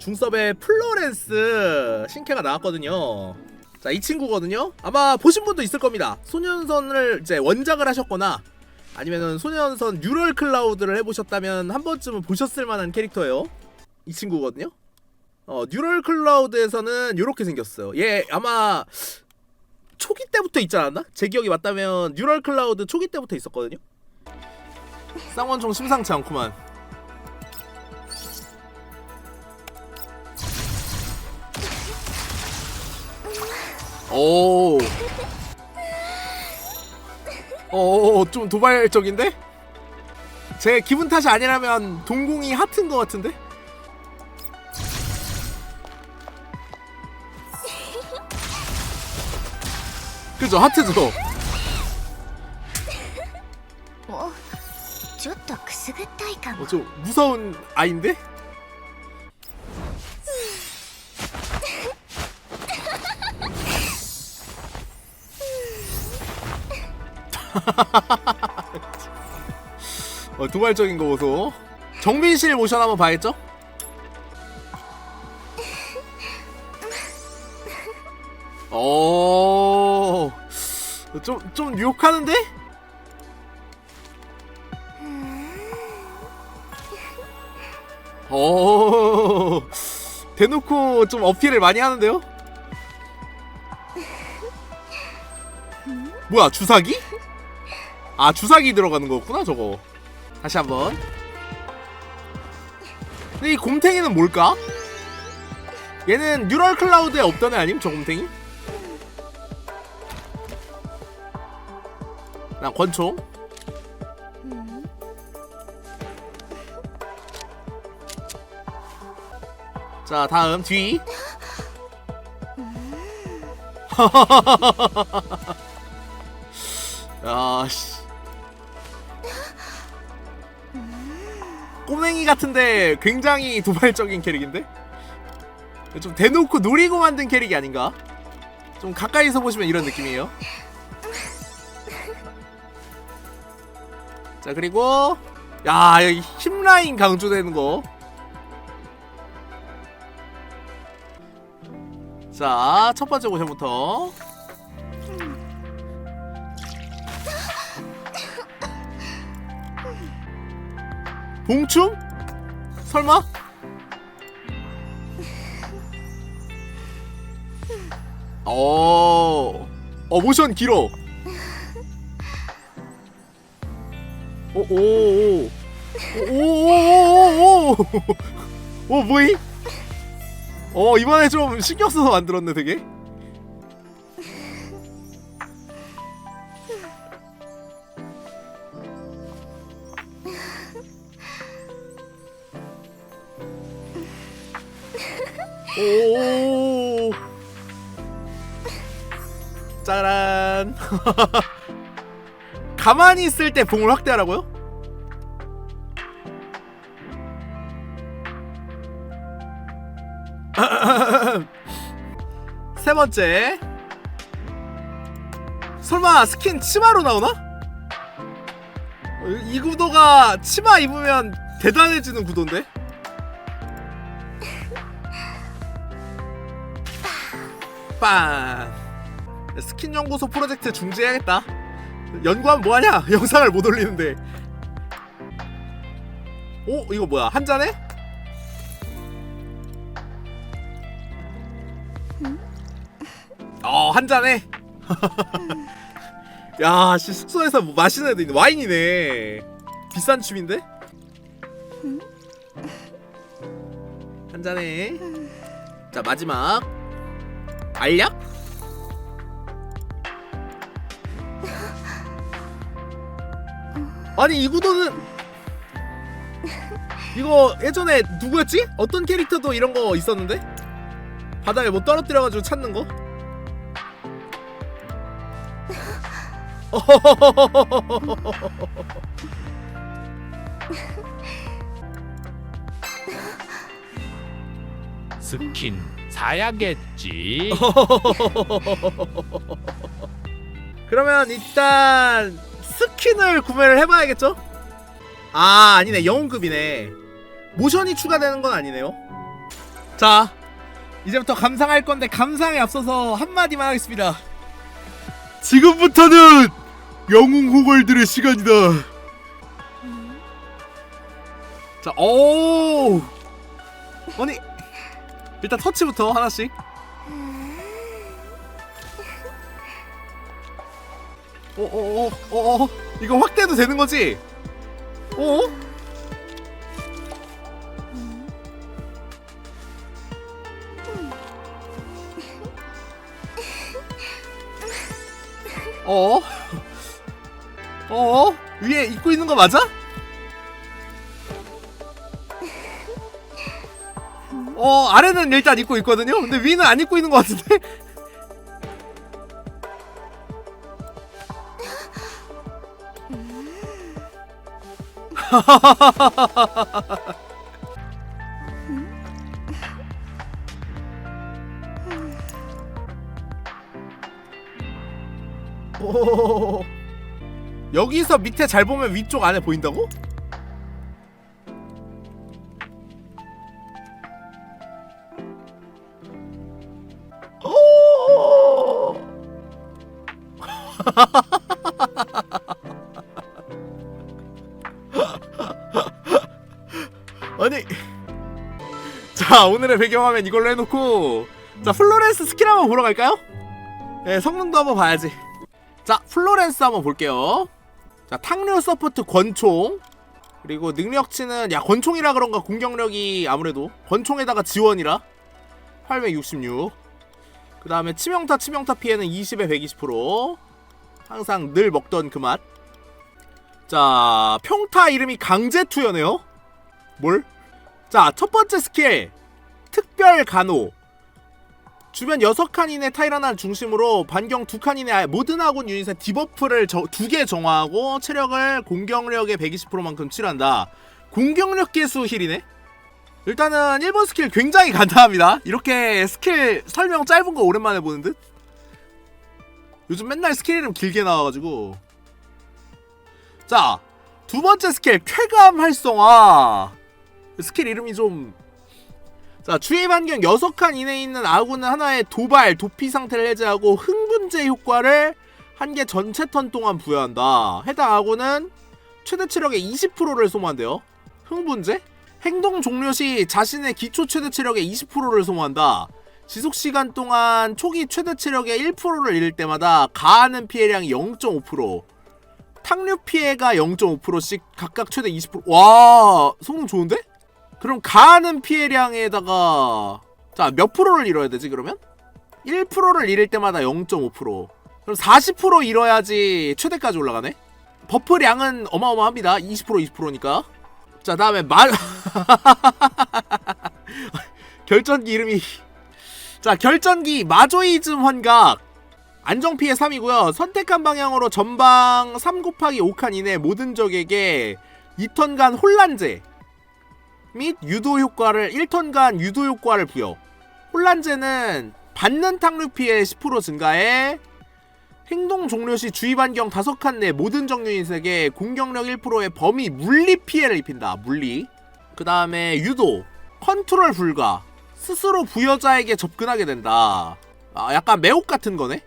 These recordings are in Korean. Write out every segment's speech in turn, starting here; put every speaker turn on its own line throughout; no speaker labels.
중섭의 플로렌스 신캐가 나왔거든요. 자, 이 친구거든요. 아마 보신 분도 있을 겁니다. 소년선을 이제 원작을 하셨거나 아니면은 소년선 뉴럴 클라우드를 해보셨다면 한 번쯤은 보셨을 만한 캐릭터예요. 이 친구거든요. 어, 뉴럴 클라우드에서는 이렇게 생겼어요. 얘 아마 초기 때부터 있지 않았나? 제 기억이 맞다면 뉴럴 클라우드 초기 때부터 있었거든요. 쌍원총 심상치 않구만. 오. 오, 좀 도발적인데? 제 기분 탓이 아니라면 동공이 하트인 것 같은데? 그죠, 하트죠.
おちょっとくすぐったいかも
어, 좀 무서운 아인데? 어, 도발적인 거 보소. 정민실 모션 한번 봐야겠죠? 오, 좀, 좀 유혹하는데? 오 대놓고 좀 어필을 많이 하는데요? 뭐야 주사기? 아 주사기 들어가는 거구나 저거. 다시 한번. 근데 이 곰탱이는 뭘까? 얘는 뉴럴 클라우드에 없던 애 아님 저 곰탱이? 난 권총. 자 다음 뒤. 야씨 꼬맹이 같은데 굉장히 도발적인 캐릭인데? 좀 대놓고 노리고 만든 캐릭이 아닌가? 좀 가까이서 보시면 이런 느낌이에요. 자 그리고 야 여기 힘라인 강조되는 거. 자, 첫 번째 모션부터. 봉춤? 설마? 어, 어 모션 길어. 오, 오, 오, 오, 오, 오, 오, 오, 오, 뭐이? 어 이번에 좀 신경 써서 만들었네 되게 가만히 있을 때 봉을 확대하라고요? 세 번째 설마 스킨 치마로 나오나? 어, 이- 이 구도가 치마 입으면 대단해지는 구도인데? 빵 스킨 연구소 프로젝트 중지해야겠다 연구하면 뭐하냐 영상을 못 올리는데 오 이거 뭐야 한 잔에? 어, 한 잔에. 야, 씨, 숙소에서 뭐 마시는 애도 있네. 와인이네. 비싼 춤인데? 한 잔에. 자, 마지막. 알약? 아니, 이 구도는 이거 예전에 누구였지? 어떤 캐릭터도 이런 거 있었는데? 바닥에 뭐 떨어뜨려가지고 찾는 거?
스킨 사야겠지.
그러면 일단 스킨을 구매를 해봐야겠죠? 아 아니네. 영웅급이네. 모션이 추가되는 건 아니네요. 자 이제부터 감상할 건데 감상에 앞서서 한마디만 하겠습니다. 지금부터는 영웅 호걸들의 시간이다. 자, 오! 아니 일단 터치부터 하나씩 오오오오 오, 오, 이거 확대도 되는 거지? 오? 어? 어? 위에 입고 있는 거 맞아? 어 아래는 일단 입고 있거든요. 근데 위는 안 입고 있는 것 같은데. 오. 여기서 밑에 잘 보면 위쪽 안에 보인다고? 오. 자 오늘의 배경화면 이걸로 해놓고. 자 플로렌스 스킬 한번 보러 갈까요? 네 성능도 한번 봐야지. 자 플로렌스 한번 볼게요. 자 탕류 서포트 권총. 그리고 능력치는 야 권총이라 그런가 공격력이 아무래도. 권총에다가 지원이라. 866 그 다음에 치명타 치명타 피해는 20에 120% 항상 늘 먹던 그 맛. 자 평타 이름이 강제투여네요. 뭘? 자 첫 번째 스킬 특별 간호. 주변 6칸 이내 타이라나 중심으로 반경 2칸 이내 모든 아군 유닛의 디버프를 두 개 정화하고 체력을 공격력의 120%만큼 치료한다. 공격력 개수 힐이네? 일단은 1번 스킬 굉장히 간단합니다. 이렇게 스킬 설명 짧은 거 오랜만에 보는 듯? 요즘 맨날 스킬 이름 길게 나와가지고. 자, 두 번째 스킬 쾌감 활성화. 스킬 이름이 좀. 자, 주의 반경 6칸 이내에 있는 아군은 하나의 도발, 도피 상태를 해제하고 흥분제 효과를 한 개 전체 턴 동안 부여한다. 해당 아군은 최대 체력의 20%를 소모한대요. 흥분제? 행동 종료 시 자신의 기초 최대 체력의 20%를 소모한다. 지속 시간 동안 초기 최대 체력의 1%를 잃을 때마다 가하는 피해량이 0.5%, 탕류 피해가 0.5%씩 각각 최대 20%. 와, 성능 좋은데? 그럼 가하는 피해량에다가 자, 몇 프로를 잃어야 되지 그러면? 1%를 잃을 때마다 0.5%. 그럼 40% 잃어야지 최대까지 올라가네. 버프량은 어마어마합니다. 20% 20%니까. 자 다음에 말 결전기 이름이 자 결전기 마조이즘 환각 안정피해 3이고요 선택한 방향으로 전방 3 곱하기 5칸 이내 모든 적에게 2턴간 혼란제 및 유도 효과를 1턴간 유도 효과를 부여 혼란제는 받는 탕류 피해 10% 증가에 행동 종료 시 주의 반경 5칸 내 모든 정유인에게 공격력 1%의 범위 물리 피해를 입힌다. 물리. 그 다음에 유도, 컨트롤 불가, 스스로 부여자에게 접근하게 된다. 아, 약간 매혹 같은 거네.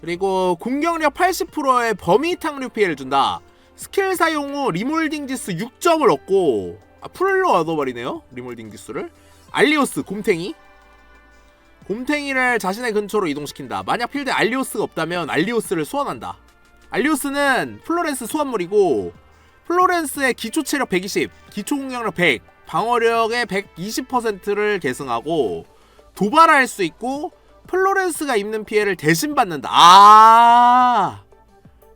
그리고 공격력 80%의 범위 탕류 피해를 준다. 스킬 사용 후 리몰딩 지수 6점을 얻고 아, 풀로 얻어버리네요. 리몰딩 지수를. 알리오스 곰탱이 곰탱이를 자신의 근처로 이동시킨다. 만약 필드에 알리오스가 없다면 알리오스를 소환한다. 알리오스는 플로렌스 소환물이고 플로렌스의 기초 체력 120, 기초 공격력 100, 방어력의 120%를 계승하고 도발할 수 있고 플로렌스가 입는 피해를 대신 받는다. 아!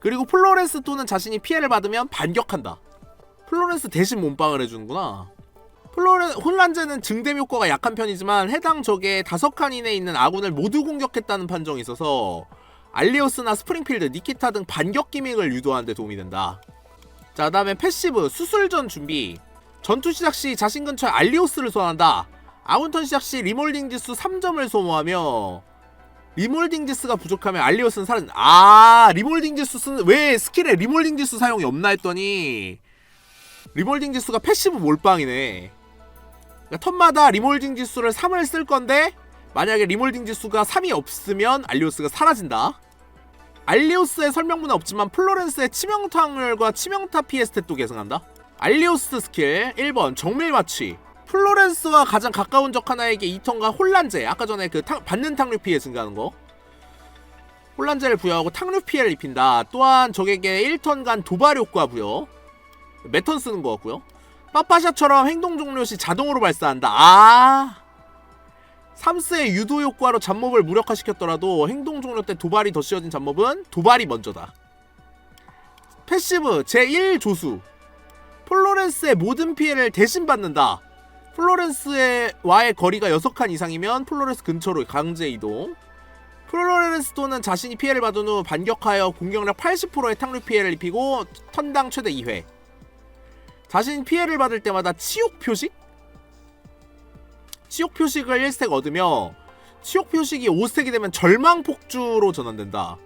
그리고 플로렌스 또는 자신이 피해를 받으면 반격한다. 플로렌스 대신 몸빵을 해주는구나. 플로렌 혼란제는 증대 효과가 약한 편이지만 해당 적의 다섯 칸 이내에 있는 아군을 모두 공격했다는 판정이 있어서 알리오스나 스프링필드, 니키타 등 반격 기믹을 유도하는 데 도움이 된다. 자, 그다음에 패시브 수술 전 준비. 전투 시작 시 자신 근처에 알리오스를 소환한다. 아군턴 시작 시 리몰딩 지수 3점을 소모하며 리몰딩 지수가 부족하면 알리오스는 사라진. 아, 리몰딩 지수 쓰는 왜 스킬에 리몰딩 지수 사용이 없나 했더니 리몰딩 지수가 패시브 몰빵이네. 그러니까 턴마다 리몰딩 지수를 3을 쓸 건데 만약에 리몰딩 지수가 3이 없으면 알리오스가 사라진다. 알리오스의 설명문은 없지만 플로렌스의 치명타율과 치명타 피해 스탯도 계승한다. 알리오스 스킬 1번 정밀 마취 플로렌스와 가장 가까운 적 하나에게 2턴과 혼란제 아까 전에 그 탕- 받는 탕류 피해 증가하는 거 혼란제를 부여하고 탕류 피해를 입힌다. 또한 적에게 1턴간 도발 효과 부여 매턴 쓰는 거 같고요. 빠빠샤처럼 행동 종료 시 자동으로 발사한다. 아. 삼스의 유도 효과로 잡몹을 무력화시켰더라도 행동 종료 때 도발이 더 씌워진 잡몹은 도발이 먼저다. 패시브 제1 조수. 플로렌스의 모든 피해를 대신 받는다. 플로렌스의 와의 거리가 6칸 이상이면 플로렌스 근처로 강제 이동. 플로렌스 또는 자신이 피해를 받은 후 반격하여 공격력 80%의 탕류 피해를 입히고 턴당 최대 2회. 자신 피해를 받을 때마다 치욕 표식? 치욕 표식을 1스택 얻으며 치욕 표식이 5스택이 되면 절망 폭주로 전환된다.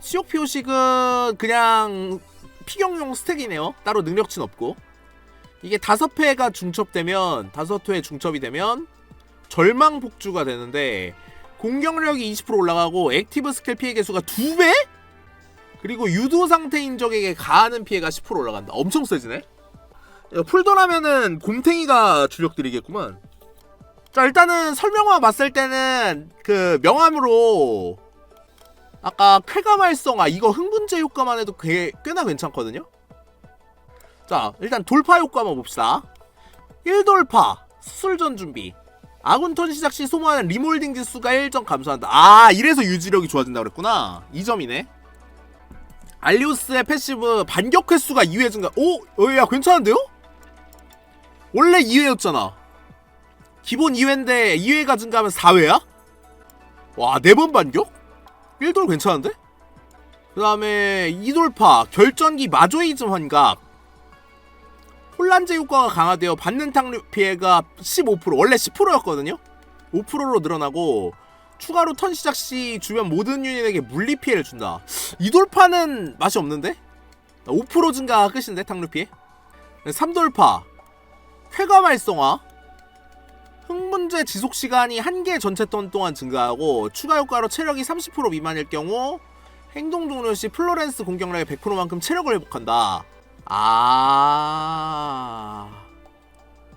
치욕 표식은 그냥 피경용 스택이네요. 따로 능력치는 없고. 이게 다섯 회가 중첩되면 다섯 회 중첩이 되면 절망 폭주가 되는데 공격력이 20% 올라가고 액티브 스킬 피해 개수가 2배? 그리고 유도 상태인 적에게 가하는 피해가 10% 올라간다. 엄청 세지네. 야, 풀더라면은 곰탱이가 주력들이겠구만. 자 일단은 설명만 봤을 때는 그 명함으로 아까 쾌감 활성화 이거 흥분제 효과만 해도 꽤, 꽤나 괜찮거든요. 자 일단 돌파 효과 한번 봅시다. 1돌파 수술전 준비 아군 턴 시작 시 소모하는 리몰딩 지수가 1점 감소한다. 아 이래서 유지력이 좋아진다 그랬구나. 2점이네. 알리우스의 패시브 반격 횟수가 2회 증가. 오, 어, 야 괜찮은데요? 원래 2회였잖아. 기본 2회인데 2회가 증가하면 4회야? 와, 4번 반격? 1돌 괜찮은데? 그 다음에 2돌파, 결전기 마조이즘 환각. 혼란제 효과가 강화되어 받는 탕류 피해가 15% 원래 10%였거든요? 5%로 늘어나고 추가로 턴 시작 시 주변 모든 유닛에게 물리 피해를 준다. 이 돌파는 맛이 없는데? 5% 증가가 끝인데 탕류 피해? 3돌파 쾌감 활성화 흥분제 지속 시간이 한 개 전체 턴 동안 증가하고 추가 효과로 체력이 30% 미만일 경우 행동 종료 시 플로렌스 공격력의 100%만큼 체력을 회복한다. 아.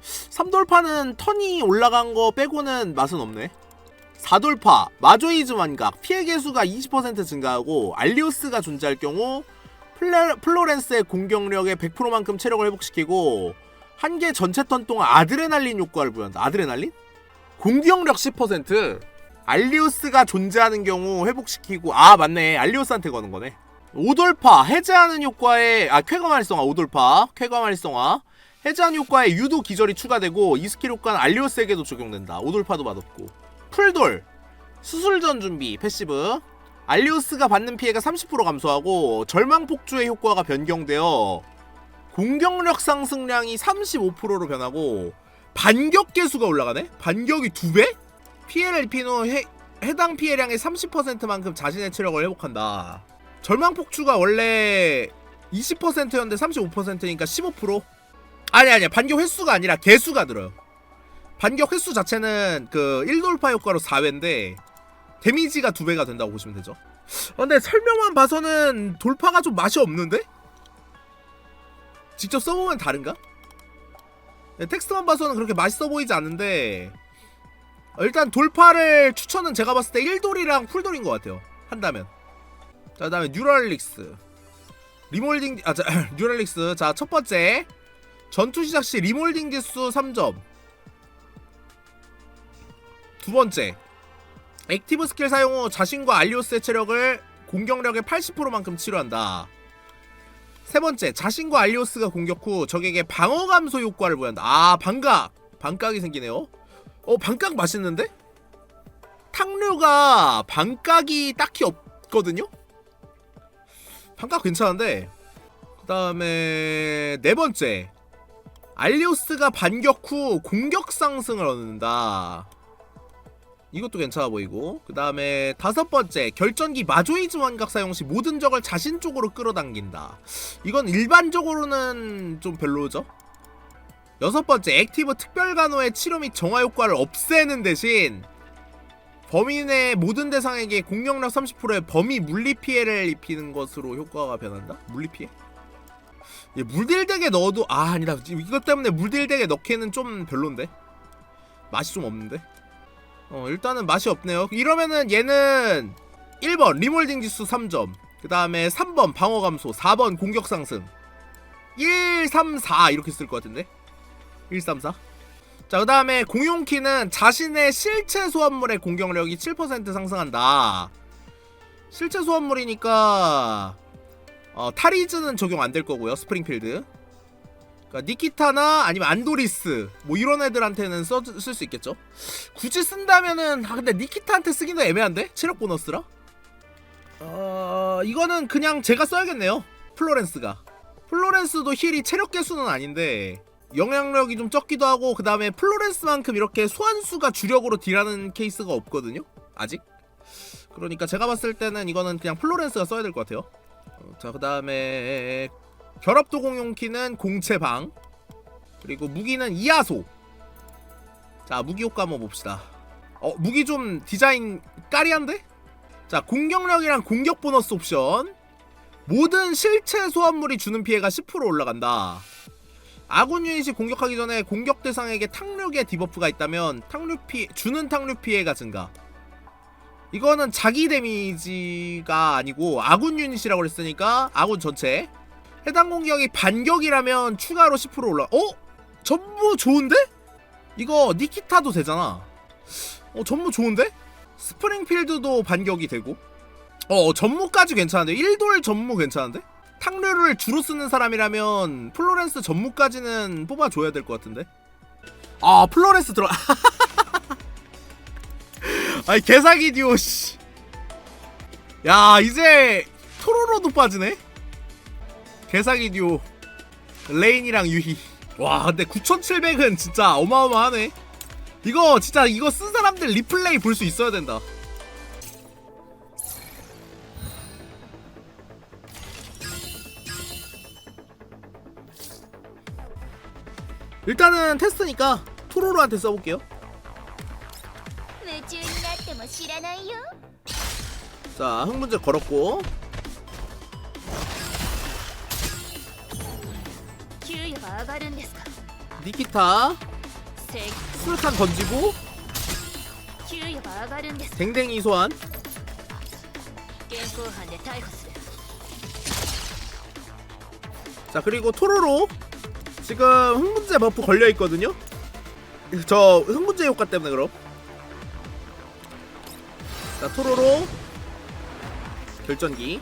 3돌파는 턴이 올라간 거 빼고는 맛은 없네. 4돌파 마조이즘 환각 피해 개수가 20% 증가하고 알리오스가 존재할 경우 플레, 플로렌스의 공격력의 100%만큼 체력을 회복시키고 한 개 전체 턴 동안 아드레날린 효과를 부여한다. 아드레날린? 공격력 10% 알리오스가 존재하는 경우 회복시키고 아 맞네 알리오스한테 거는 거네. 오돌파 해제하는 효과에 아 쾌감 활성화 오돌파 쾌감 활성화 해제하는 효과에 유도 기절이 추가되고 이 스킬 효과는 알리오스에게도 적용된다. 오돌파도 맛없고 풀돌 수술전 준비 패시브 알리오스가 받는 피해가 30% 감소하고 절망 폭주의 효과가 변경되어 공격력 상승량이 35%로 변하고 반격 개수가 올라가네? 반격이 2배? 피해를 입힌 후 해, 해당 피해량의 30%만큼 자신의 체력을 회복한다. 절망 폭주가 원래 20%였는데 35%니까 15%? 아니 아니야 반격 횟수가 아니라 개수가 들어요. 반격 횟수 자체는 그 1돌파 효과로 4회인데 데미지가 2배가 된다고 보시면 되죠. 어, 근데 설명만 봐서는 돌파가 좀 맛이 없는데? 직접 써보면 다른가? 네, 텍스트만 봐서는 그렇게 맛있어 보이지 않는데 어, 일단 돌파를 추천은 제가 봤을 때 1돌이랑 풀돌인 것 같아요. 한다면. 자 그다음에 뉴럴릭스. 리몰딩 아 자 뉴럴릭스. 자 첫번째. 전투 시작 시 리몰딩 지수 3점. 두번째. 액티브 스킬 사용 후 자신과 알리오스의 체력을 공격력의 80%만큼 치료한다 세 번째, 자신과 알리오스가 공격 후 적에게 방어 감소 효과를 부여한다. 아, 반각. 반각이 생기네요. 어, 반각 맛있는데? 탕류가 반각이 딱히 없거든요? 반각 괜찮은데. 그 다음에, 네 번째. 알리오스가 반격 후 공격 상승을 얻는다. 이것도 괜찮아 보이고. 그 다음에 다섯 번째 결전기 마조이즘 환각 사용 시 모든 적을 자신 쪽으로 끌어당긴다. 이건 일반적으로는 좀 별로죠? 여섯 번째 액티브 특별 간호의 치료 및 정화 효과를 없애는 대신 범인의 모든 대상에게 공격력 30%의 범위 물리 피해를 입히는 것으로 효과가 변한다? 물리 피해? 얘 물딜덱에 넣어도 아 아니다 이것 때문에 물딜덱에 넣기에는 좀 별론데? 맛이 좀 없는데 어 일단은 맛이 없네요 이러면은 얘는 1번 리몰딩 지수 3점 그 다음에 3번 방어 감소 4번 공격 상승 1, 3, 4 이렇게 쓸 것 같은데 1, 3, 4 자, 그 다음에 공용키는 자신의 실체 소환물의 공격력이 7% 상승한다. 실체 소환물이니까 어, 타리즈는 적용 안 될 거고요. 스프링필드. 그러니까 니키타나 아니면 안도리스 뭐 이런 애들한테는 쓸 수 있겠죠. 굳이 쓴다면은 아 근데 니키타한테 쓰기도 애매한데 체력 보너스라. 어 이거는 그냥 제가 써야겠네요. 플로렌스가. 플로렌스도 힐이 체력 개수는 아닌데 영향력이 좀 적기도 하고 그 다음에 플로렌스만큼 이렇게 소환수가 주력으로 딜하는 케이스가 없거든요 아직 그러니까 제가 봤을 때는 이거는 그냥 플로렌스가 써야 될 것 같아요 어, 자그 다음에 결합도 공용키는 공채방 그리고 무기는 이하소. 자 무기 효과 한번 봅시다. 어 무기 좀 디자인 까리한데? 자 공격력이랑 공격 보너스 옵션. 모든 실체 소환물이 주는 피해가 10% 올라간다. 아군 유닛이 공격하기 전에 공격 대상에게 탕력의 디버프가 있다면 탕력 피 주는 탕력 피해가 증가. 이거는 자기 데미지가 아니고 아군 유닛이라고 그랬으니까 아군 전체 해당 공격이 반격이라면 추가로 10% 올라. 어? 전부 좋은데? 이거 니키타도 되잖아. 어 전부 좋은데? 스프링필드도 반격이 되고. 어 전무까지 괜찮은데 1돌 전무 괜찮은데? 탕류를 주로 쓰는 사람이라면 플로렌스 전무까지는 뽑아줘야 될 것 같은데 아 플로렌스 들어 아이 개사기 듀오 씨야 이제 토로로도 빠지네 개사기 듀오. 레인이랑 유희. 와 근데 9700은 진짜 어마어마하네. 이거 진짜 이거 쓴 사람들 리플레이 볼 수 있어야 된다. 일단은 테스트니까 토로로한테 써볼게요? 자 흥분제 걸었고. 니키타. 수류탄 던지고. 댕댕이 소환. 자 그리고 토로로 지금 흥분제 버프 걸려있거든요. 저 흥분제 효과 때문에 그럼. 자 토로로 결전기.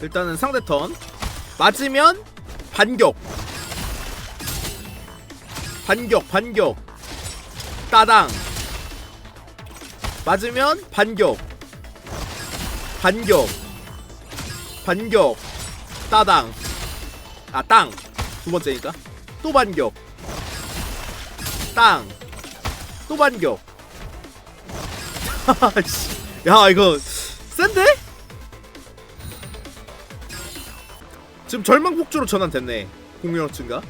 일단은 상대 턴. 맞으면 반격. 반격 반격. 따당. 맞으면 반격. 반격. 반격. 따당. 아 땅. 두 번째니까. 또 반격. 땅. 또 반격. 씨. 야 이거 센데? 지금 절망폭주로 전환됐네 공유력증가?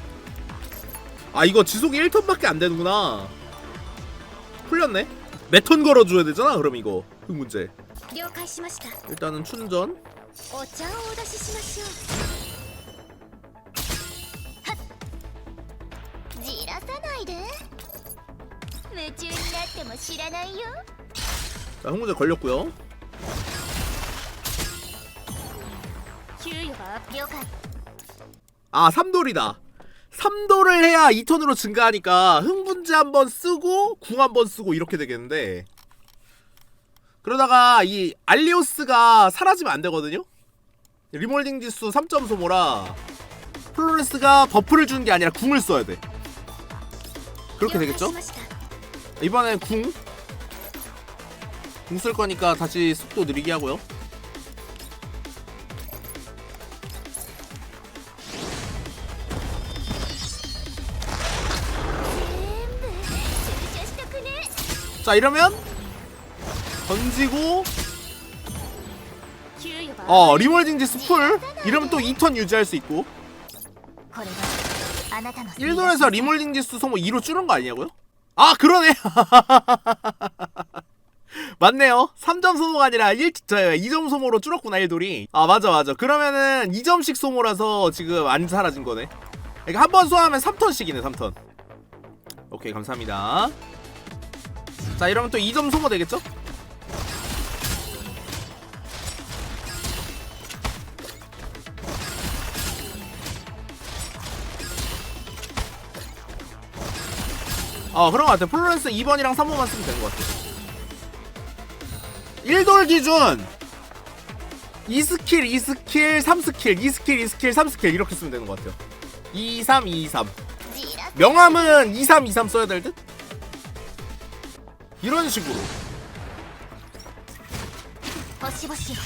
아 이거 지속이 1턴밖에 안 되는구나. 풀렸네? 매턴 걸어줘야 되잖아 그럼 이거. 그 문제. 일단은 충전. 자 흥문제 걸렸고요. 아 삼돌이다. 삼돌을 해야 2턴으로 증가하니까 흥분제 한 번 쓰고 궁 한 번 쓰고 이렇게 되겠는데. 그러다가 이 알리오스가 사라지면 안 되거든요? 리몰딩 지수 3점 소모라 플로레스가 버프를 주는 게 아니라 궁을 써야 돼. 그렇게 되겠죠? 이번엔 궁 궁 쓸 거니까 다시 속도 느리게 하고요. 자 이러면 던지고 어 리월딩 지스 풀 이러면 또 2턴 유지할 수 있고. 1돈에서 리몰딩 지수 소모 2로 줄은 거 아니냐고요? 아 그러네. 맞네요. 3점 소모가 아니라 1, 저, 2점 소모로 줄었구나 1돌이. 아 맞아 맞아. 그러면은 2점씩 소모라서 지금 안 사라진 거네. 그러니까 한 번 소화하면 3턴씩이네 3턴. 오케이 감사합니다. 자 이러면 또 2점 소모 되겠죠? 어 그런 것 같아 플로렌스 2번이랑 3번만 쓰면 되는 것 같아 1돌 기준. 2스킬 2스킬 3스킬 2스킬 2스킬 3스킬 이렇게 쓰면 되는 것 같아요. 2 3 2
3じら
명함은 2 3 2 3 써야 될 듯? 이런 식으로
星々よ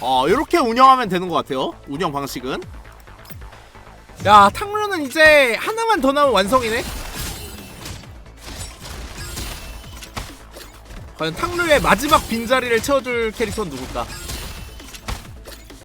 어 이렇게 운영하면 되는 것 같아요 운영 방식은 야 탕류는 이제 하나만 더 나오면 완성이네 과연 탕류의 마지막 빈자리를 채워줄 캐릭터는 누굴까